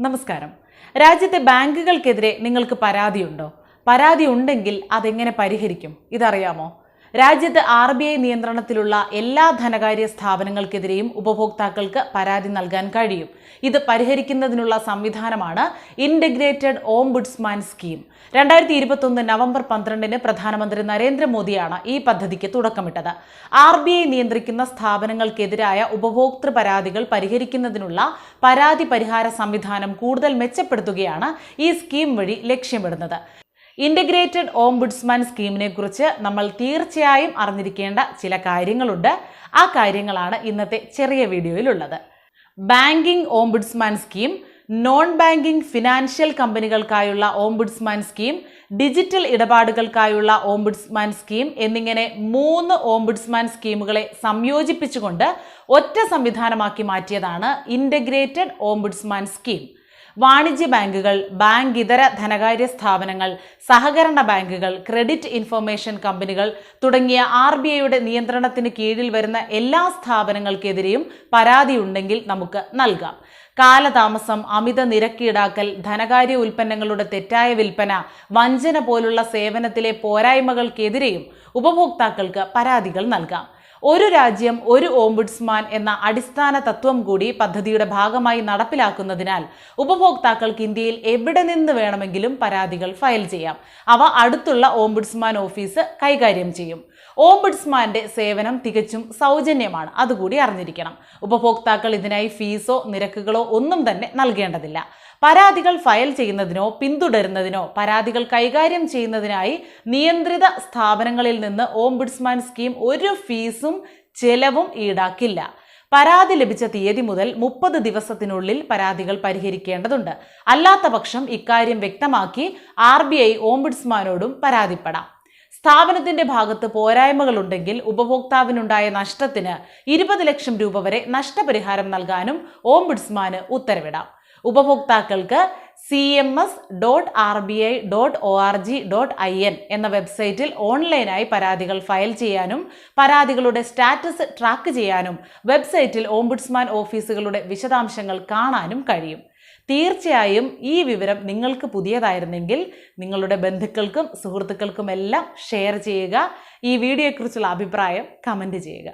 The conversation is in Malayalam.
നമസ്കാരം. രാജ്യത്തെ ബാങ്കുകൾക്കെതിരെ നിങ്ങൾക്ക് പരാതിയുണ്ടോ? പരാതി ഉണ്ടെങ്കിൽ അതെങ്ങനെ പരിഹരിക്കും? ഇതറിയാമോ? രാജ്യത്ത് ആർ ബി ഐ നിയന്ത്രണത്തിലുള്ള എല്ലാ ധനകാര്യ സ്ഥാപനങ്ങൾക്കെതിരെയും ഉപഭോക്താക്കൾക്ക് പരാതി നൽകാൻ കഴിയും. ഇത് പരിഹരിക്കുന്നതിനുള്ള സംവിധാനമാണ് ഇന്റഗ്രേറ്റഡ് ഓംബുഡ്സ്മാൻ സ്കീം. രണ്ടായിരത്തി ഇരുപത്തൊന്ന് നവംബർ പന്ത്രണ്ടിന് പ്രധാനമന്ത്രി നരേന്ദ്രമോദിയാണ് ഈ പദ്ധതിക്ക് തുടക്കമിട്ടത്. ആർ ബി ഐ നിയന്ത്രിക്കുന്ന സ്ഥാപനങ്ങൾക്കെതിരായ ഉപഭോക്തൃ പരാതികൾ പരിഹരിക്കുന്നതിനുള്ള പരാതി പരിഹാര സംവിധാനം കൂടുതൽ മെച്ചപ്പെടുത്തുകയാണ് ഈ സ്കീം വഴി ലക്ഷ്യമിടുന്നത്. ഇന്റഗ്രേറ്റഡ് ഓംബുഡ്സ്മാൻ സ്കീമിനെ കുറിച്ച് നമ്മൾ തീർച്ചയായും അറിഞ്ഞിരിക്കേണ്ട ചില കാര്യങ്ങളുണ്ട്. ആ കാര്യങ്ങളാണ് ഇന്നത്തെ ചെറിയ വീഡിയോയിലുള്ളത്. Banking ombudsman scheme non banking financial കമ്പനികൾക്കായുള്ള ombudsman scheme digital ഇടപാടുകൾക്കായുള്ള ഓംബുഡ്സ്മാൻ സ്കീം എന്നിങ്ങനെ മൂന്ന് ഓംബുഡ്സ്മാൻ സ്കീമുകളെ സംയോജിപ്പിച്ചുകൊണ്ട് ഒറ്റ സംവിധാനമാക്കി മാറ്റിയതാണ് ഇന്റഗ്രേറ്റഡ് ഓംബുഡ്സ്മാൻ സ്കീം വാണിജ്യ ബാങ്കുകൾ ബാങ്ക് ഇതര ധനകാര്യ സ്ഥാപനങ്ങൾ സഹകരണ ബാങ്കുകൾ ക്രെഡിറ്റ് ഇൻഫർമേഷൻ കമ്പനികൾ തുടങ്ങിയ ആർ ബി ഐയുടെ നിയന്ത്രണത്തിന് കീഴിൽ വരുന്ന എല്ലാ സ്ഥാപനങ്ങൾക്കെതിരെയും പരാതിയുണ്ടെങ്കിൽ നമുക്ക് നൽകാം. കാലതാമസം അമിത നിരക്ക് ഈടാക്കൽ ധനകാര്യ ഉൽപ്പന്നങ്ങളുടെ തെറ്റായ വിൽപ്പന വഞ്ചന പോലുള്ള സേവനത്തിലെ പോരായ്മകൾക്കെതിരെയും ഉപഭോക്താക്കൾക്ക് പരാതികൾ നൽകാം. ഒരു രാജ്യം ഒരു ഓംബുഡ്സ്മാൻ എന്ന അടിസ്ഥാന തത്വം കൂടി പദ്ധതിയുടെ ഭാഗമായി നടപ്പിലാക്കുന്നതിനാൽ ഉപഭോക്താക്കൾക്ക് ഇന്ത്യയിൽ എവിടെ നിന്ന് വേണമെങ്കിലും പരാതികൾ ഫയൽ ചെയ്യാം. അവ അടുത്തുള്ള ഓംബുഡ്സ്മാൻ ഓഫീസ് കൈകാര്യം ചെയ്യും. ഓംബുഡ്സ്മാന്റെ സേവനം തികച്ചും സൗജന്യമാണ് അതുകൂടി അറിഞ്ഞിരിക്കണം. ഉപഭോക്താക്കൾ ഇതിനായി ഫീസോ നിരക്കുകളോ ഒന്നും തന്നെ നൽകേണ്ടതില്ല. പരാതികൾ ഫയൽ ചെയ്യുന്നതിനോ പിന്തുടരുന്നതിനോ പരാതികൾ കൈകാര്യം ചെയ്യുന്നതിനായി നിയന്ത്രിത സ്ഥാപനങ്ങളിൽ നിന്ന് ഓംബുഡ്സ്മാൻ സ്കീം ഒരു ഫീസും ചെലവും ഈടാക്കില്ല. പരാതി ലഭിച്ച തീയതി മുതൽ മുപ്പത് ദിവസത്തിനുള്ളിൽ പരാതികൾ പരിഹരിക്കേണ്ടതുണ്ട്. അല്ലാത്ത പക്ഷം ഇക്കാര്യം വ്യക്തമാക്കി ആർ ബി ഐ ഓംബുഡ്സ്മാനോടും പരാതിപ്പെടാം. സ്ഥാപനത്തിന്റെ ഭാഗത്ത് പോരായ്മകളുണ്ടെങ്കിൽ ഉപഭോക്താവിനുണ്ടായ നഷ്ടത്തിന് ഇരുപത് ലക്ഷം രൂപ വരെ നഷ്ടപരിഹാരം നൽകാനും ഓംബുഡ്സ്മാന് ഉത്തരവിടാം. ഉപഭോക്താക്കൾക്ക് C M S dot R B I dot O R G dot I N എന്ന വെബ്സൈറ്റിൽ ഓൺലൈനായി പരാതികൾ ഫയൽ ചെയ്യാനും പരാതികളുടെ സ്റ്റാറ്റസ് ട്രാക്ക് ചെയ്യാനും വെബ്സൈറ്റിൽ ഓംബുഡ്സ്മാൻ ഓഫീസുകളുടെ വിശദാംശങ്ങൾ കാണാനും കഴിയും. തീർച്ചയായും ഈ വിവരം നിങ്ങൾക്ക് പുതിയതായിരുന്നെങ്കിൽ നിങ്ങളുടെ ബന്ധുക്കൾക്കും സുഹൃത്തുക്കൾക്കും എല്ലാം ഷെയർ ചെയ്യുക. ഈ വീഡിയോയെക്കുറിച്ചുള്ള അഭിപ്രായം കമന്റ് ചെയ്യുക.